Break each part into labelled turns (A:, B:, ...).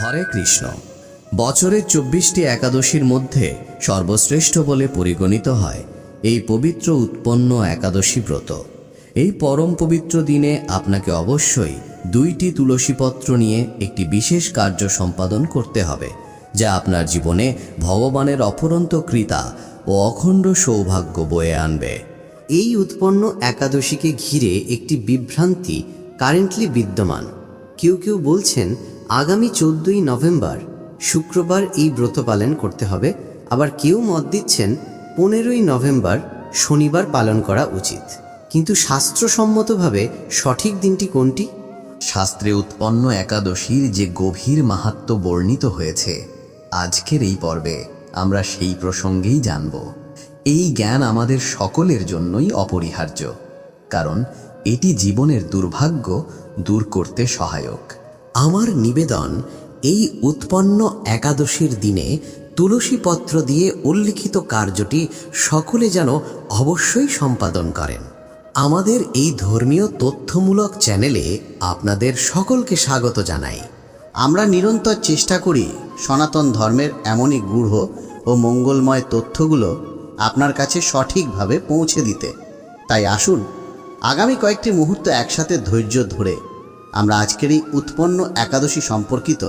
A: হরে কৃষ্ণ। বছরের চব্বিশটি একাদশীর মধ্যে সর্বশ্রেষ্ঠ বলে পরিগণিত হয় এই পবিত্র উৎপন্ন একাদশী ব্রত। এই পরম পবিত্র দিনে আপনাকে অবশ্যই দুইটি তুলসীপত্র নিয়ে একটি বিশেষ কার্য সম্পাদন করতে হবে, যা আপনার জীবনে ভগবানের অপরন্ত কৃতা ও অখণ্ড সৌভাগ্য বয়ে আনবে।
B: এই উৎপন্ন একাদশীকে ঘিরে একটি বিভ্রান্তি কারেন্টলি বিদ্যমান। কেউ কেউ বলছেন আগামী চোদ্দই নভেম্বর শুক্রবার এই ব্রত পালন করতে হবে। আবার কেউ মত দিচ্ছেন, পনেরোই নভেম্বর শনিবার পালন করা উচিত। কিন্তু শাস্ত্রসম্মতভাবে সঠিক দিনটি কোনটি?
C: শাস্ত্রে উৎপন্ন একাদশীর যে গভীর মাহাত্ম্য বর্ণিত হয়েছে, আজকের এই পর্বে আমরা সেই প্রসঙ্গেই জানব। এই জ্ঞান আমাদের সকলের জন্যই অপরিহার্য, কারণ এটি জীবনের দুর্ভাগ্য দূর করতে সহায়ক।
B: আমার নিবেদন এই উৎপন্ন একাদশীর দিনে তুলসী পত্র দিয়ে উল্লিখিত কার্যটি সকলে যেন অবশ্যই সম্পাদন করেন। আমাদের এই ধর্মীয় তথ্যমূলক চ্যানেলে আপনাদের সকলকে স্বাগত জানাই।
D: আমরা নিরন্তর চেষ্টা করি সনাতন ধর্মের এমনই গূঢ় ও মঙ্গলময় তথ্যগুলো আপনার কাছে সঠিকভাবে পৌঁছে দিতে। তাই আসুন, আগামী কয়েকটি মুহূর্ত একসাথে ধৈর্য ধরে আমরা আজকের এই উৎপন্ন একাদশী সম্পর্কিত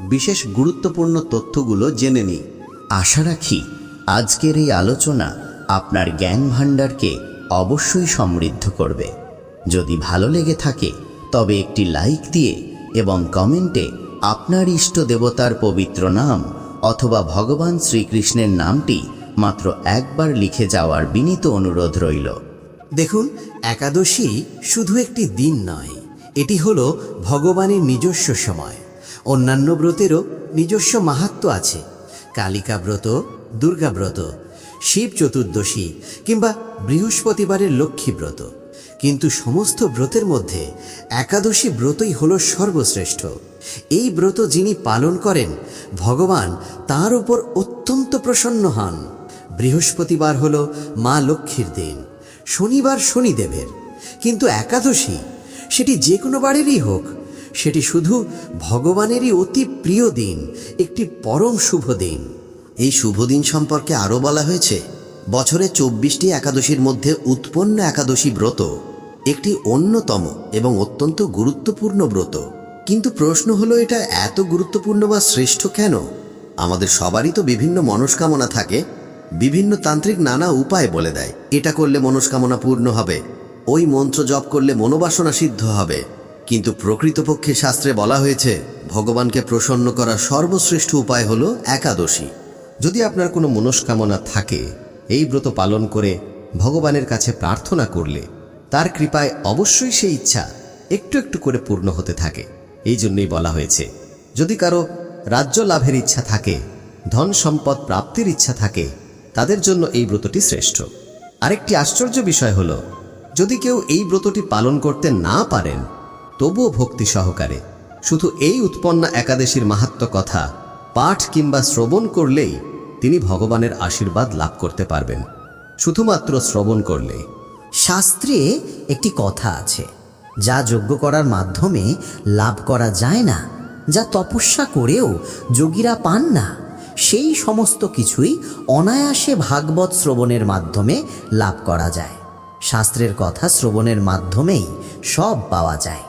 D: বিশেষ গুরুত্বপূর্ণ তথ্যগুলো জেনে নিই।
C: আশা রাখি আজকের এই আলোচনা আপনার জ্ঞান ভাণ্ডারকে অবশ্যই সমৃদ্ধ করবে। যদি ভালো লেগে থাকে, তবে একটি লাইক দিয়ে এবং কমেন্টে আপনার ইষ্ট দেবতার পবিত্র নাম অথবা ভগবান শ্রীকৃষ্ণের নামটি মাত্র একবার লিখে যাওয়ার বিনীত অনুরোধ রইল।
B: দেখুন, একাদশী শুধু একটি দিন নয় এটি হলো ভগবানের নিজস্ব সময়। অন্যান্য ব্রতেরও নিজস্ব মাহাত্ম আছে। কালিকা ব্রত, দুর্গা ব্রত, শিব চতুর্দশী কিংবা বৃহস্পতিবারের লক্ষ্মী ব্রত। কিন্তু সমস্ত ব্রতের মধ্যে একাদশী ব্রতই হলো সর্বশ্রেষ্ঠ। এই ব্রত যিনি পালন করেন, ভগবান তার উপর অত্যন্ত প্রসন্ন হন। বৃহস্পতিবার হলো মা লক্ষ্মীর দিন, শনিবার শনিদেবের। কিন্তু একাদশী সেটি যে কোনো বারেরই হোক। সেটি শুধু ভগবানেরই অতি প্রিয় দিন, একটি পরম শুভ দিন।
E: এই শুভ দিন সম্পর্কে আরও বলা হয়েছে, বছরে চব্বিশটি একাদশীর মধ্যে উৎপন্ন একাদশী ব্রত একটি অন্যতম এবং অত্যন্ত গুরুত্বপূর্ণ ব্রত। কিন্তু প্রশ্ন হলো, এটা এত গুরুত্বপূর্ণ বা শ্রেষ্ঠ কেন? আমাদের সবারই তো বিভিন্ন মনস্কামনা থাকে, বিভিন্ন তান্ত্রিক নানা উপায় বলে দেয়। এটা করলে মনস্কামনা পূর্ণ হবে। ওই মন্ত্র জপ করলে মনোবাসনা সিদ্ধ হবে। কিন্তু প্রকৃতপক্ষে শাস্ত্রে বলা হয়েছে, ভগবানকে প্রসন্ন করার সর্বশ্রেষ্ঠ উপায় হল একাদশী।
A: যদি আপনার কোনো মনস্কামনা থাকে, এই ব্রত পালন করে ভগবানের কাছে প্রার্থনা করলে, তার কৃপায় অবশ্যই সেই ইচ্ছা একটু একটু করে পূর্ণ হতে থাকে। এই জন্যই বলা হয়েছে, যদি কারও রাজ্য লাভের ইচ্ছা থাকে, ধন সম্পদ প্রাপ্তির ইচ্ছা থাকে, তাদের জন্য এই ব্রতটি শ্রেষ্ঠ। আরেকটি আশ্চর্য বিষয় হলো যদি কেউ এই ব্রতটি পালন করতে না পারেন, তবুও ভক্তি সহকারে। শুধু এই উৎপন্ন একাদশীর মাহাত্ম কথা, পাঠ কিংবা শ্রবণ করলেই তিনি ভগবানের আশীর্বাদ লাভ করতে পারবেন। শুধুমাত্র শ্রবণ করলেই
F: শাস্ত্রে একটি কথা আছে, যা যজ্ঞ করার মাধ্যমে লাভ করা যায় না, যা তপস্যা করেও যোগীরা পান না। সেই সমস্ত কিছুই অনায়াসে ভাগবত শ্রবণের মাধ্যমে লাভ করা যায়। শাস্ত্রের কথা শ্রবণের মাধ্যমেই সব পাওয়া যায়।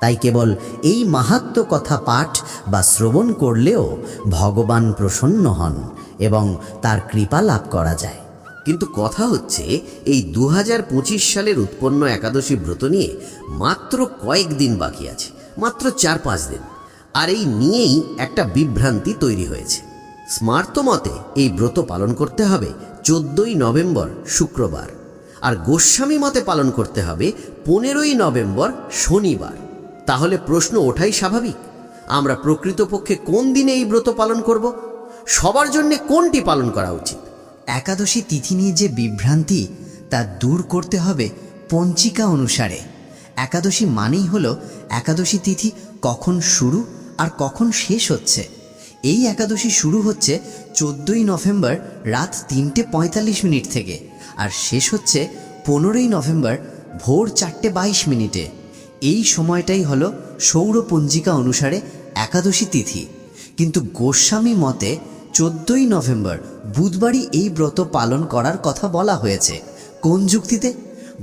F: তাই কেবল এই মাহাত্ম কথা পাঠ বা শ্রবণ করলেও ভগবান প্রসন্ন হন এবং তার কৃপা লাভ করা যায়।
E: কিন্তু কথা হচ্ছে, এই দু হাজার পঁচিশ সালের উৎপন্ন একাদশী ব্রত নিয়ে মাত্র কয়েক দিন বাকি আছে, মাত্র চার পাঁচ দিন। আর এই নিয়েই একটা বিভ্রান্তি তৈরি হয়েছে। স্মার্ত মতে এই ব্রত পালন করতে হবে চোদ্দই নভেম্বর, শুক্রবার। আর গোস্বামী মতে পালন করতে হবে পনেরোই নভেম্বর শনিবার। তাহলে প্রশ্ন ওঠাই স্বাভাবিক। আমরা প্রকৃতপক্ষে কোন দিনে এই ব্রত পালন করব? সবার জন্য কোনটি পালন করা উচিত?
F: একাদশী তিথি নিয়ে যে বিভ্রান্তি, তা দূর করতে হবে পঞ্চিকা অনুসারে। একাদশী মানেই হলো একাদশী তিথি কখন শুরু আর কখন শেষ হচ্ছে। এই একাদশী শুরু হচ্ছে চোদ্দোই নভেম্বর রাত তিনটে পঁয়তাল্লিশ মিনিট থেকে আর শেষ হচ্ছে পনেরোই নভেম্বর ভোর চারটে বাইশ মিনিটে। এই সময়টাই হলো সৌর পঞ্জিকা অনুসারে একাদশী তিথি।
B: কিন্তু গোস্বামী মতে চোদ্দই নভেম্বর বুধবারই এই ব্রত পালন করার কথা বলা হয়েছে। কোন যুক্তিতে?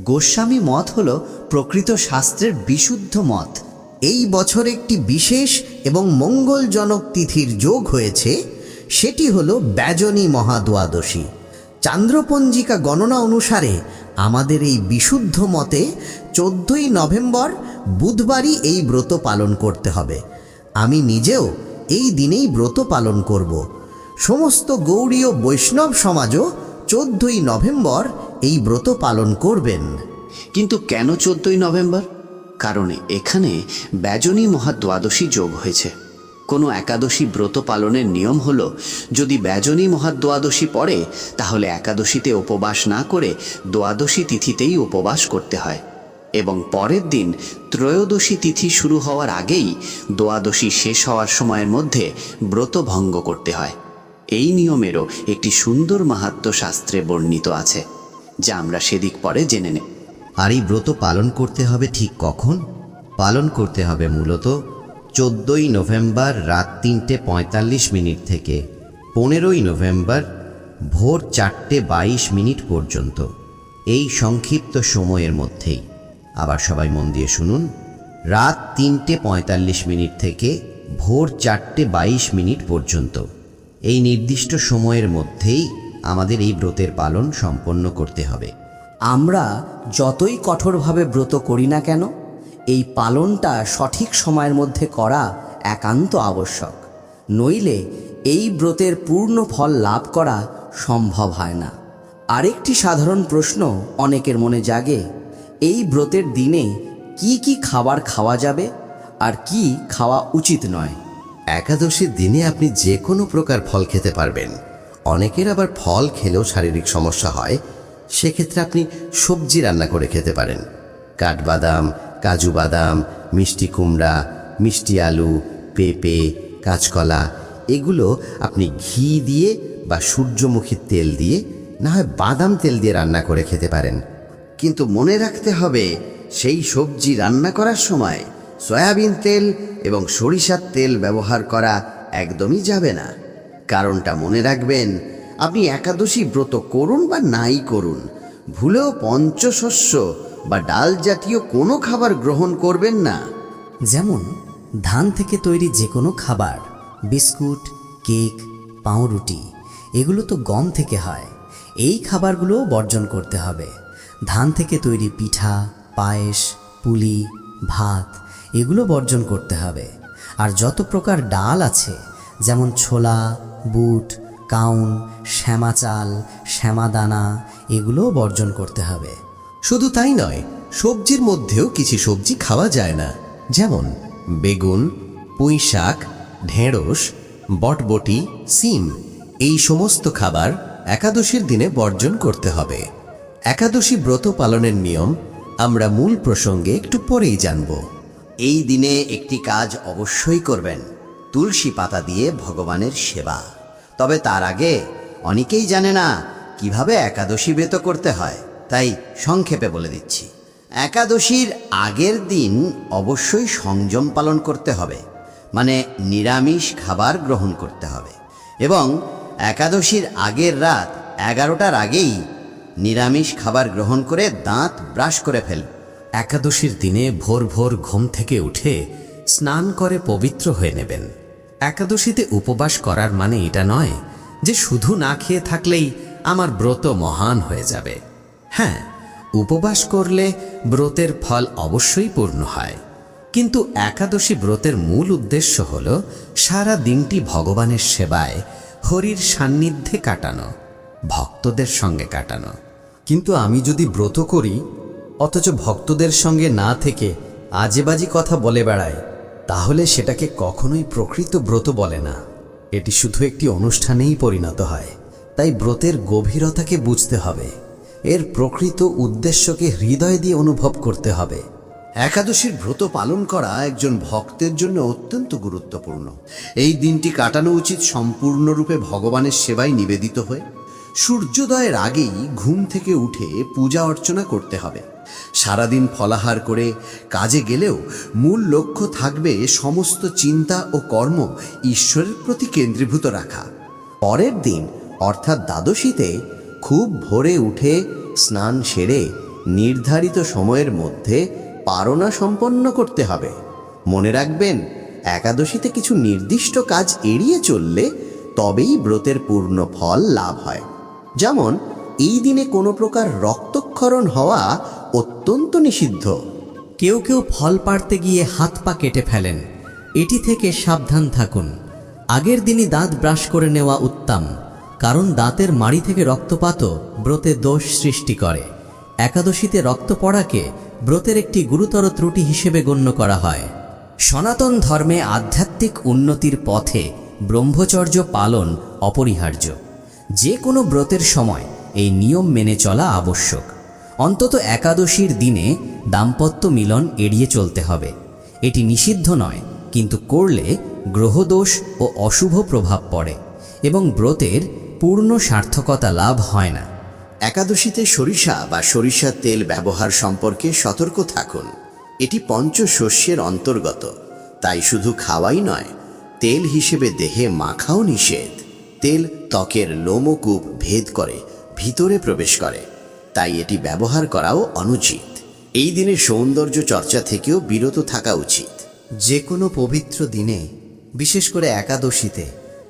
B: গোস্বামী মত হল প্রকৃত শাস্ত্রের বিশুদ্ধ মত।
F: এই বছর একটি বিশেষ এবং মঙ্গলজনক তিথির যোগ হয়েছে, সেটি হলো ব্যজনী মহাদ্বাদশী। চান্দ্রপঞ্জিকা গণনা অনুসারে আমাদের এই বিশুদ্ধ মতে চোদ্দই নভেম্বর বুধবারই এই ব্রত পালন করতে হবে। আমি নিজেও এই দিনেই ব্রত পালন করব। সমস্ত গৌড়ীয় বৈষ্ণব সমাজও চোদ্দই নভেম্বর এই ব্রত পালন করবেন।
B: কিন্তু কেন চোদ্দই নভেম্বর? কারণ এখানে ব্যজনী মহাদ্বাদশী যোগ হয়েছে। কোনো একাদশী ব্রত পালনের নিয়ম হল, যদি ব্যজনী মহাদ্বাদশী পড়ে, তাহলে একাদশীতে উপবাস না করে দ্বাদশী তিথিতেই উপবাস করতে হয়। এবং পরের দিন ত্রয়োদশী তিথি শুরু হওয়ার আগেই দ্বাদশী শেষ হওয়ার সময়ের মধ্যে ব্রত ভঙ্গ করতে হয়। এই নিয়মেরও একটি সুন্দর মাহাত্ম্য শাস্ত্রে বর্ণিত আছে, যা আমরা সেদিক পরে জেনে নেব
A: আর এই ব্রত পালন করতে হবে ঠিক কখন? পালন করতে হবে মূলত চোদ্দোই নভেম্বর রাত তিনটে পঁয়তাল্লিশ মিনিট থেকে পনেরোই নভেম্বর ভোর চারটে বাইশ মিনিট পর্যন্ত। এই সংক্ষিপ্ত সময়ের মধ্যেই। আবার সবাই মন দিয়ে শুনুন। রাত তিনটে পঁয়তাল্লিশ মিনিট থেকে ভোর চারটে বাইশ মিনিট পর্যন্ত। এই নির্দিষ্ট সময়ের মধ্যেই আমাদের এই ব্রতের পালন সম্পন্ন করতে হবে।
F: আমরা যতই কঠোরভাবে ব্রত করি না কেন, এই পালনটা সঠিক সময়ের মধ্যে করা একান্ত আবশ্যক। নইলে এই ব্রতের পূর্ণ ফল লাভ করা সম্ভব হয় না। আরেকটি সাধারণ প্রশ্ন অনেকের মনে জাগে, এই ব্রতের দিনে কি কি খাবার খাওয়া যাবে আর কি খাওয়া উচিত নয়?
A: একাদশীর দিনে আপনি যে কোনো প্রকার ফল খেতে পারবেন। অনেকের আবার ফল খেলেও শারীরিক সমস্যা হয় সেক্ষেত্রে আপনি সবজি রান্না করে খেতে পারেন। কাঠবাদাম, কাজু বাদাম, মিষ্টি কুমড়া, মিষ্টি আলু, পেঁপে, কাঁচকলা, এগুলো আপনি ঘি দিয়ে বা সূর্যমুখী তেল দিয়ে, না হয় বাদাম তেল দিয়ে রান্না করে খেতে পারেন।
E: কিন্তু মনে রাখতে হবে, সেই সবজি রান্না করার সময় সয়াবিন তেল এবং সরিষার তেল ব্যবহার করা একদমই যাবে না। কারণটা মনে রাখবেন আপনি একাদশী ব্রত করুন বা নাই করুন, ভুলেও পঞ্চশস্য বা ডাল জাতীয় কোনো খাবার গ্রহণ করবেন না।
F: যেমন, ধান থেকে তৈরি যে কোনো খাবার, বিস্কুট, কেক, পাউরুটি, এগুলো তো গম থেকে হয়, এই খাবারগুলোও বর্জন করতে হবে। ধান থেকে তৈরি পিঠা, পায়েস, পুলি, ভাত, এগুলো বর্জন করতে হবে। আর যত প্রকার ডাল আছে, যেমন ছোলা, বুট কাউন শ্যামা চাল, শ্যামা দানা এগুলোও বর্জন করতে হবে।
A: শুধু তাই নয়, সবজির মধ্যেও কিছু সবজি খাওয়া যায় না। যেমন বেগুন পুঁই শাক ঢেঁড়স, বটবটি, সিম এই সমস্ত খাবার একাদশীর দিনে বর্জন করতে হবে। একাদশী ব্রত পালনের নিয়ম আমরা মূল প্রসঙ্গে একটু পরেই জানব।
E: এই দিনে একটি কাজ অবশ্যই করবেন, তুলসী পাতা দিয়ে ভগবানের সেবা। তবে তার আগে অনেকেই জানে না কীভাবে একাদশী ব্রত করতে হয়। তাই সংক্ষেপে বলে দিচ্ছি। একাদশীর আগের দিন অবশ্যই সংযম পালন করতে হবে। মানে নিরামিষ খাবার গ্রহণ করতে হবে। এবং একাদশীর আগের রাত এগারোটার আগেই নিরামিষ খাবার গ্রহণ করে দাঁত ব্রাশ করে ফেল
B: একাদশীর দিনে ভোর ভোর ঘুম থেকে উঠে স্নান করে পবিত্র হয়ে নেবেন। একাদশীতে উপবাস করার মানে এটা নয় যে শুধু না খেয়ে থাকলেই আমার ব্রত মহান হয়ে যাবে। হ্যাঁ উপবাস করলে ব্রতের ফল অবশ্যই পূর্ণ হয়। কিন্তু একাদশী ব্রতের মূল উদ্দেশ্য হল সারা দিনটি ভগবানের সেবায় হরির সান্নিধ্যে কাটানো, ভক্তদের সঙ্গে কাটানো।
G: কিন্তু আমি যদি ব্রত করি, অথচ ভক্তদের সঙ্গে না থেকে আজেবাজি কথা বলে বেড়াই তাহলে সেটাকে কখনোই প্রকৃত ব্রত বলে না। এটি শুধু একটি অনুষ্ঠানেই পরিণত হয়, তাই ব্রতের গভীরতাকে বুঝতে হবে। এর প্রকৃত উদ্দেশ্যকে হৃদয় দিয়ে অনুভব করতে হবে।
E: একাদশীর ব্রত পালন করা একজন ভক্তের জন্য অত্যন্ত গুরুত্বপূর্ণ। এই দিনটি কাটানো উচিত সম্পূর্ণরূপে ভগবানের সেবায় নিবেদিত হয়ে। সূর্যোদয়ের আগেই ঘুম থেকে উঠে পূজা অর্চনা করতে হবে। সারাদিন ফলাহার করে কাজে গেলেও মূল লক্ষ্য থাকবে সমস্ত চিন্তা ও কর্ম ঈশ্বরের প্রতি কেন্দ্রীভূত রাখা।
D: পরের দিন, অর্থাৎ দ্বাদশীতে, খুব ভোরে উঠে স্নান সেরে নির্ধারিত সময়ের মধ্যে পারণা সম্পন্ন করতে হবে। মনে রাখবেন, একাদশীতে কিছু নির্দিষ্ট কাজ এড়িয়ে চললে তবেই ব্রতের পূর্ণ ফল লাভ হয়। যেমন এই দিনে কোনো প্রকার রক্তক্ষরণ হওয়া অত্যন্ত নিষিদ্ধ।
F: কেউ কেউ ফল পাড়তে গিয়ে হাত পা কেটে ফেলেন। এটি থেকে সাবধান থাকুন। আগের দিনই দাঁত ব্রাশ করে নেওয়া উত্তম, কারণ দাঁতের মাড়ি থেকে রক্তপাতও ব্রতে দোষ সৃষ্টি করে। একাদশীতে রক্ত পড়াকে ব্রতের একটি গুরুতর ত্রুটি হিসেবে গণ্য করা হয়। সনাতন ধর্মে আধ্যাত্মিক উন্নতির পথে ব্রহ্মচর্য পালন অপরিহার্য। যে কোনো ব্রতের সময় এই নিয়ম মেনে চলা আবশ্যক। অন্তত একাদশীর দিনে দাম্পত্য মিলন এড়িয়ে চলতে হবে। এটি নিষিদ্ধ নয়, কিন্তু করলে গ্রহদোষ ও অশুভ প্রভাব পড়ে এবং ব্রতের পূর্ণ সার্থকতা লাভ হয় না।
D: একাদশীতে সরিষা বা সরিষার তেল ব্যবহার সম্পর্কে সতর্ক থাকুন। এটি পঞ্চশস্যের অন্তর্গত, তাই শুধু খাওয়াই নয়, তেল হিসেবে দেহে মাখাও নিষেধ। তেল ত্বকের লোমকূপ ভেদ করে ভিতরে প্রবেশ করে। তাই এটি ব্যবহার করাও অনুচিত। এই দিনে সৌন্দর্য চর্চা থেকেও বিরত থাকা উচিত।
B: যে কোনো পবিত্র দিনে, বিশেষ করে একাদশীতে,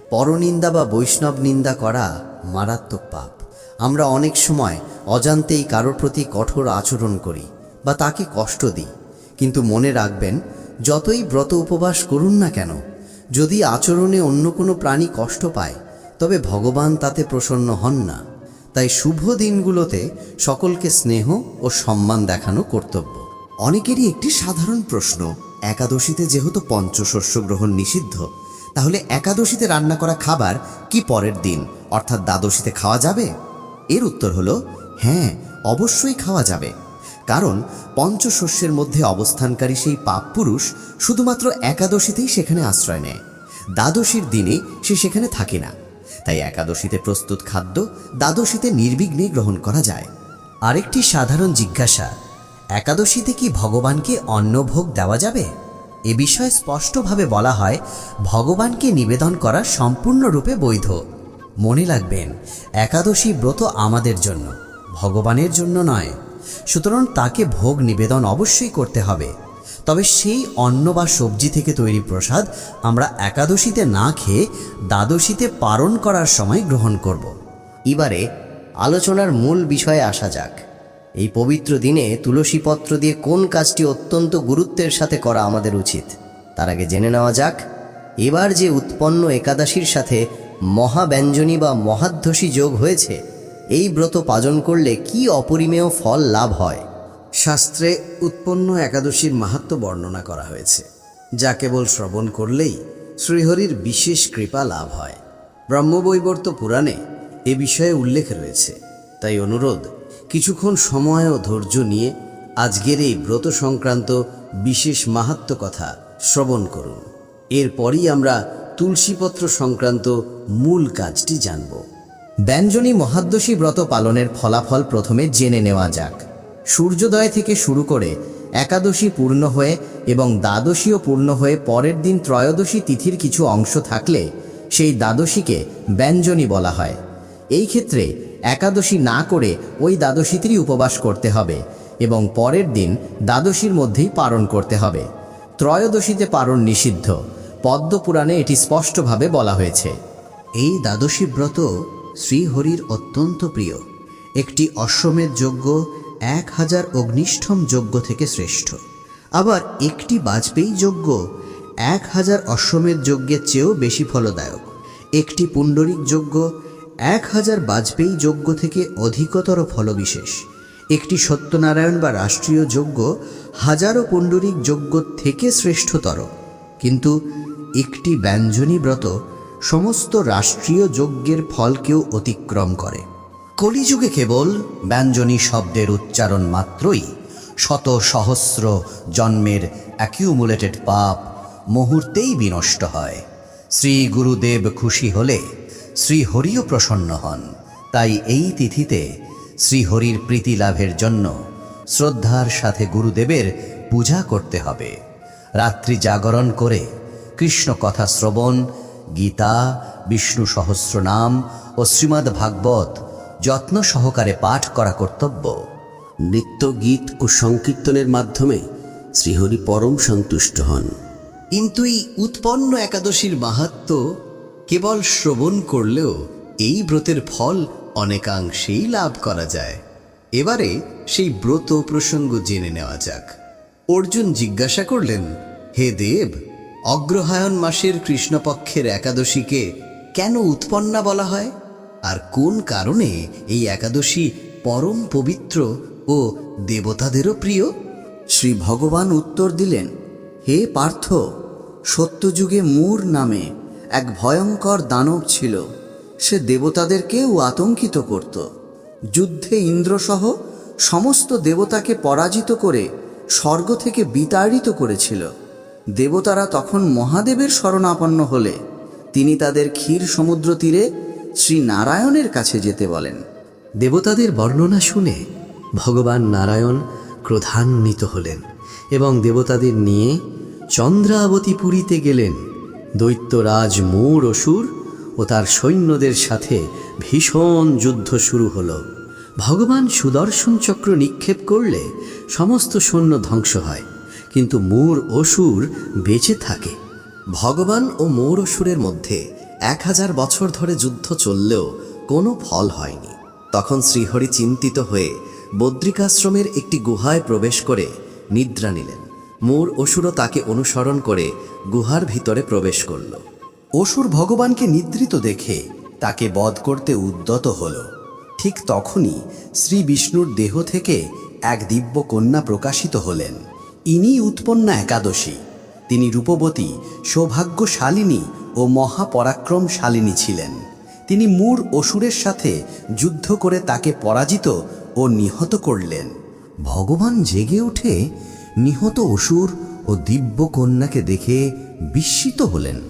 B: পরনিন্দা বা বৈষ্ণব নিন্দা করা মারাত্মক পাপ। আমরা অনেক সময় অজান্তেই কারোর প্রতি কঠোর আচরণ করি বা তাকে কষ্ট দিই। কিন্তু মনে রাখবেন, যতই ব্রত উপবাস করুন না কেন, যদি আচরণে অন্য কোনো প্রাণী কষ্ট পায়, তবে ভগবান তাতে প্রসন্ন হন না। তাই শুভ দিনগুলোতে সকলকে স্নেহ ও সম্মান দেখানো কর্তব্য। অনেকেরই একটি সাধারণ প্রশ্ন, একাদশীতে যেহেতু পঞ্চশস্য গ্রহণ নিষিদ্ধ, তাহলে একাদশীতে রান্না করা খাবার কি পরের দিন, অর্থাৎ দ্বাদশীতে খাওয়া যাবে? এর উত্তর হলো হ্যাঁ অবশ্যই খাওয়া যাবে। কারণ পঞ্চশস্যের মধ্যে অবস্থানকারী সেই পাপ পুরুষ শুধুমাত্র একাদশীতেই সেখানে আশ্রয় নেয়। দ্বাদশীর দিনে সে সেখানে থাকে না। তাই একাদশীতে প্রস্তুত খাদ্য দ্বাদশীতে নির্বিঘ্নে গ্রহণ করা যায়। আরেকটি সাধারণ জিজ্ঞাসা, একাদশীতে কি ভগবানকে অন্নভোগ দেওয়া যাবে? এ বিষয়ে স্পষ্টভাবে বলা হয়, ভগবানকে নিবেদন করা সম্পূর্ণরূপে বৈধ। মনে রাখবেন, একাদশী ব্রত আমাদের জন্য, ভগবানের জন্য নয়। সুতরাং তাকে ভোগ নিবেদন অবশ্যই করতে হবে। তবে সেই অন্ন বা সবজি থেকে তৈরি প্রসাদ আমরা একাদশীতে না খেয়ে দ্বাদশীতে পারণ করার সময় গ্রহণ করব।
D: এবারে আলোচনার মূল বিষয়ে আসা যাক। এই পবিত্র দিনে তুলসী পত্র দিয়ে কোন কাজটি অত্যন্ত গুরুত্বের সাথে করা আমাদের উচিত, তার আগে জেনে নেওয়া যাক। এবার যে উৎপন্ন একাদশীর সাথে মহাব্যঞ্জনী বা মহাধ্বসী যোগ হয়েছে, এই ব্রত পালন করলে কি অপরিমেয় ফল লাভ হয়?
B: শাস্ত্রে উৎপন্ন একাদশীর মাহাত্ম বর্ণনা করা হয়েছে, যা কেবল শ্রবণ করলেই শ্রীহরির বিশেষ কৃপা লাভ হয়। ব্রহ্মবৈবর্ত পুরাণে এ বিষয়ে উল্লেখ রয়েছে। তাই অনুরোধ, কিছুক্ষণ সময় ও ধৈর্য নিয়ে আজকের এই ব্রত সংক্রান্ত বিশেষ মাহাত্ম কথা শ্রবণ করুন। এরপরই আমরা তুলসীপত্র সংক্রান্ত মূল কাজটি জানব।
F: ব্যঞ্জনী মহাদ্দশী ব্রত পালনের ফলাফল প্রথমে জেনে নেওয়া যাক। সূর্যোদয় থেকে শুরু করে একাদশী পূর্ণ হয়ে এবং দ্বাদশীও পূর্ণ হয়ে পরের দিন ত্রয়োদশী তিথির কিছু অংশ থাকলে সেই দ্বাদশীকে ব্যঞ্জনী বলা হয়। এই ক্ষেত্রে একাদশী না করে ওই দ্বাদশীতেই উপবাস করতে হবে এবং পরের দিন দ্বাদশীর মধ্যেই পালন করতে হবে। ত্রয়োদশীতে পালন নিষিদ্ধ। পদ্মপুরাণে এটি স্পষ্টভাবে বলা হয়েছে।
B: এই দ্বাদশী ব্রত শ্রীহরির অত্যন্ত প্রিয়। একটি অশ্বমেধ যজ্ঞ এক হাজার অগ্নিষ্ঠম যজ্ঞ থেকে শ্রেষ্ঠ। আবার একটি বাজপেয়ী যজ্ঞ এক হাজার অশ্বমের যজ্ঞের চেয়েও বেশি ফলদায়ক। একটি পুণ্ডরিক যজ্ঞ এক হাজার বাজপেয়ী যজ্ঞ থেকে অধিকতর ফলবিশেষ। একটি সত্যনারায়ণ বা রাষ্ট্রীয় যজ্ঞ হাজারো পুণ্ডরিক যজ্ঞ থেকে শ্রেষ্ঠতর। কিন্তু একটি ব্যঞ্জনী ব্রত সমস্ত রাষ্ট্রীয় যজ্ঞের ফলকেও অতিক্রম করে। কলিযুগে কেবল ব্যঞ্জনী শব্দের উচ্চারণ মাত্রই শত সহস্র জন্মের অ্যাকিউমুলেটেড পাপ মুহূর্তেই বিনষ্ট হয়। শ্রী গুরুদেব খুশি হলে শ্রীহরিও প্রসন্ন হন। তাই এই তিথিতে শ্রীহরির প্রীতি লাভের জন্য শ্রদ্ধার সাথে গুরুদেবের পূজা করতে হবে। রাত্রি জাগরণ করে কৃষ্ণ কথা শ্রবণ, গীতা, বিষ্ণু সহস্রনাম ও শ্রীমদ্ ভাগবত যত্ন সহকারে পাঠ করা কর্তব্য।
E: নৃত্য গীত ও সংকীর্তনের মাধ্যমে শ্রীহরি পরম সন্তুষ্ট হন।
B: কিন্তু এই উৎপন্ন একাদশীর মাহাত্ম কেবল শ্রবণ করলেও এই ব্রতের ফল অনেকাংশেই লাভ করা যায়। এবারে সেই ব্রত প্রসঙ্গ জেনে নেওয়া যাক। অর্জুন জিজ্ঞাসা করলেন, হে দেব, অগ্রহায়ণ মাসের কৃষ্ণপক্ষের একাদশীকে কেন উৎপন্না বলা হয়? আর কোন কারণে এই একাদশী পরম পবিত্র ও দেবতাদেরও প্রিয়?
D: শ্রী ভগবান উত্তর দিলেন, হে পার্থ, সত্যযুগে মূর নামে এক ভয়ঙ্কর দানব ছিল। সে দেবতাদেরকেও আতঙ্কিত করত। যুদ্ধে ইন্দ্রসহ সমস্ত দেবতাকে পরাজিত করে স্বর্গ থেকে বিতাড়িত করেছিল। দেবতারা তখন মহাদেবের শরণাপন্ন হলে, তিনি তাদের ক্ষীর সমুদ্র তীরে শ্রী নারায়ণের কাছে যেতে বলেন।
B: দেবতাদের বর্ণনা শুনে ভগবান নারায়ণ ক্রোধান্বিত হলেন এবং দেবতাদের নিয়ে চন্দ্রাবতী পুরীতে গেলেন। দৈত্যরাজ মূর অসুর ও তার সৈন্যদের সাথে ভীষণ যুদ্ধ শুরু হলো। ভগবান সুদর্শন চক্র নিক্ষেপ করলে সমস্ত সৈন্য ধ্বংস হয়, কিন্তু মূর অসুর বেঁচে থাকে।
A: ভগবান ও মৌর অসুরের মধ্যে এক হাজার বছর ধরে যুদ্ধ চললেও কোনো ফল হয়নি। তখন শ্রীহরি চিন্তিত হয়ে বদ্রিকাশ্রমের একটি গুহায় প্রবেশ করে নিদ্রা নিলেন। মূর অসুরও তাকে অনুসরণ করে গুহার ভিতরে প্রবেশ করল।
B: অসুর ভগবানকে নিদ্রিত দেখে তাকে বধ করতে উদ্যত হল। ঠিক তখনই শ্রী বিষ্ণুর দেহ থেকে এক দিব্য কন্যা প্রকাশিত হলেন। ইনি উৎপন্না একাদশী। তিনি রূপবতী, সৌভাগ্যশালিনী ও মহাপরাক্রমশালিনী ছিলেন। তিনি মূর অসুরের সাথে যুদ্ধ করে তাকে পরাজিত ও নিহত করলেন। ভগবান জেগে উঠে নিহত অসুর ও দিব্য কন্যাকে দেখে বিস্মিত হলেন।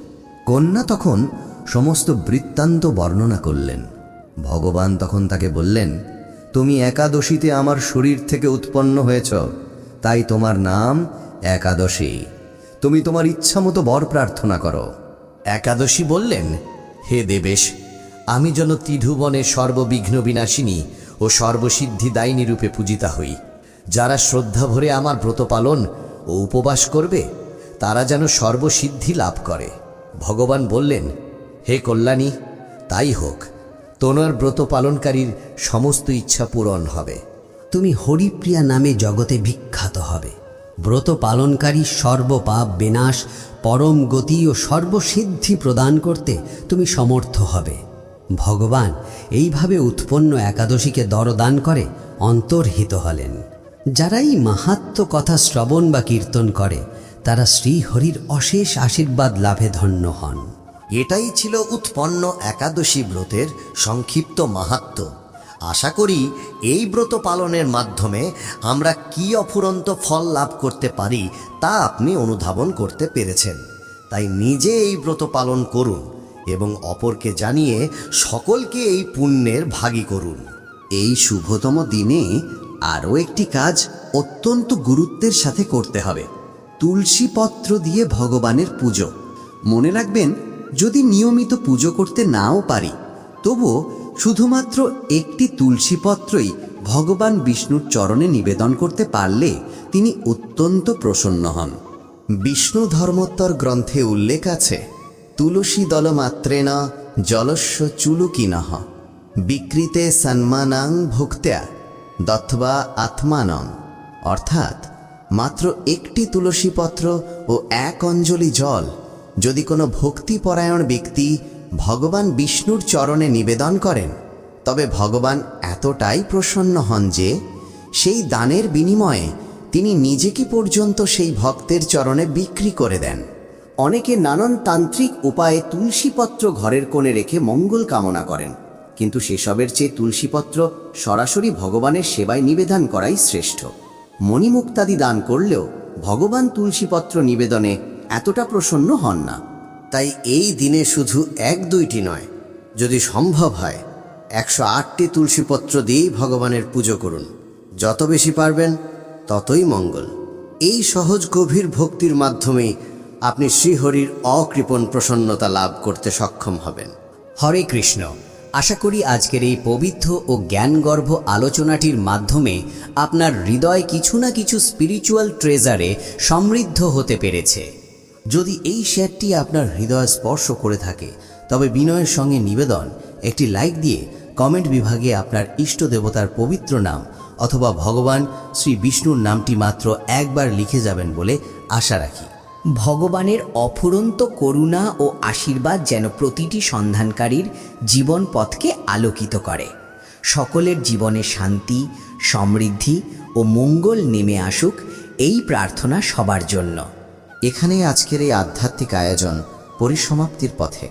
B: কন্যা তখন সমস্ত বৃত্তান্ত বর্ণনা করলেন। ভগবান তখন তাকে বললেন, তুমি একাদশীতে আমার শরীর থেকে উৎপন্ন হয়েছ, তাই তোমার নাম একাদশী। তুমি তোমার ইচ্ছামতো বর প্রার্থনা করো। একাদশী বললেন, হে দেবেশ, আমি যেন ত্রিভুবনে সর্ববিঘ্ন বিনাশিনী ও সর্বসিদ্ধি দায়িনী রূপে পূজিতা হই। যারা শ্রদ্ধা ভরে আমার ব্রত পালন ও উপবাস করবে, তারা যেন সর্বসিদ্ধি লাভ করে। ভগবান বললেন, হে কল্যাণী, তাই হোক তোমার ব্রত পালনকারীর সমস্ত ইচ্ছা পূরণ হবে।
F: তুমি হরিপ্রিয়া নামে জগতে বিখ্যাত হবে। ব্রত পালনকারী সর্বপাপ বিনাশ পরম গতি ও সর্বসিদ্ধি প্রদান করতে তুমি সমর্থ হবে। ভগবান এইভাবে উৎপন্ন একাদশীকে দরদান করে অন্তর্হিত হলেন। যারা এই মাহাত্ম কথা শ্রবণ বা কীর্তন করে, তারা শ্রীহরির অশেষ আশীর্বাদ লাভে ধন্য হন।
A: এটাই ছিল উৎপন্ন একাদশী ব্রতের সংক্ষিপ্ত মাহাত্ম। আশা করি এই ব্রত পালনের মাধ্যমে আমরা কি অফুরন্ত ফল লাভ করতে পারি তা আপনি অনুধাবন করতে পেরেছেন। তাই নিজে এই ব্রত পালন করুন এবং অপরকে জানিয়ে সকলকে এই পুণ্যের ভাগী করুন।
E: এই শুভতম দিনে আরও একটি কাজ অত্যন্ত গুরুত্বের সাথে করতে হবে। তুলসী পত্র দিয়ে ভগবানের পুজো। মনে রাখবেন, যদি নিয়মিত পুজো করতে নাও পারি, তবুও শুধুমাত্র একটি তুলসী পত্রই ভগবান বিষ্ণুর চরণে নিবেদন করতে পারলে তিনি অত্যন্ত প্রসন্ন হন।
A: বিষ্ণু ধর্মোত্তর গ্রন্থে উল্লেখ আছে, তুলসী দলমাত্রেণ জলস্য চুলুকিনহ বিকৃতে সন্মানাং ভুক্ত্যা দত্বা আত্মানং। অর্থাৎ, মাত্র একটি তুলসী পত্র ও এক অঞ্জলি জল, যদি কোনো ভক্তিপরায়ণ ব্যক্তি ভগবান বিষ্ণুর চরণে নিবেদন করেন। তবে ভগবান এতটাই প্রসন্ন হন যে, সেই দানের বিনিময়ে তিনি নিজেকে পর্যন্ত সেই ভক্তের চরণে বিক্রি করে দেন।
E: অনেকে নানান তান্ত্রিক উপায়ে তুলসীপত্র ঘরের কোণে রেখে মঙ্গল কামনা করেন। কিন্তু সেসবের চেয়ে তুলসীপত্র সরাসরি ভগবানের সেবায় নিবেদন করাই শ্রেষ্ঠ। মণিমুক্তাদি দান করলেও ভগবান তুলসীপত্র নিবেদনে এতটা প্রসন্ন হন না।
A: তাই এই দিনে শুধু এক দুইটি নয়, যদি সম্ভব হয়, একশো আটটি তুলসীপত্র দিয়েই ভগবানের পুজো করুন।
D: যত বেশি পারবেন, ততই মঙ্গল। এই সহজ গভীর ভক্তির মাধ্যমে আপনি শ্রীহরির অকৃপণ প্রসন্নতা লাভ করতে সক্ষম হবেন।
B: হরে কৃষ্ণ। আশা করি আজকের এই পবিত্র ও জ্ঞানগর্ভ আলোচনাটির মাধ্যমে আপনার হৃদয় কিছু না কিছু স্পিরিচুয়াল ট্রেজারে সমৃদ্ধ হতে পেরেছে।
E: যদি এই শেয়ারটি আপনার হৃদয় স্পর্শ করে থাকে, তবে বিনয়ের সঙ্গে নিবেদন, একটি লাইক দিয়ে কমেন্ট বিভাগে আপনার ইষ্ট দেবতার পবিত্র নাম অথবা ভগবান শ্রী বিষ্ণুর নামটি মাত্র একবার লিখে যাবেন বলে আশা রাখি।
B: ভগবানের অফুরন্ত করুণা ও আশীর্বাদ যেন প্রতিটি সন্ধানকারীর জীবন পথকে আলোকিত করে। সকলের জীবনে শান্তি, সমৃদ্ধি ও মঙ্গল নেমে আসুক, এই প্রার্থনা সবার জন্য।
E: এখানেই আজকের এই আধ্যাত্মিক আয়োজন পরিসমাপ্তির পথে।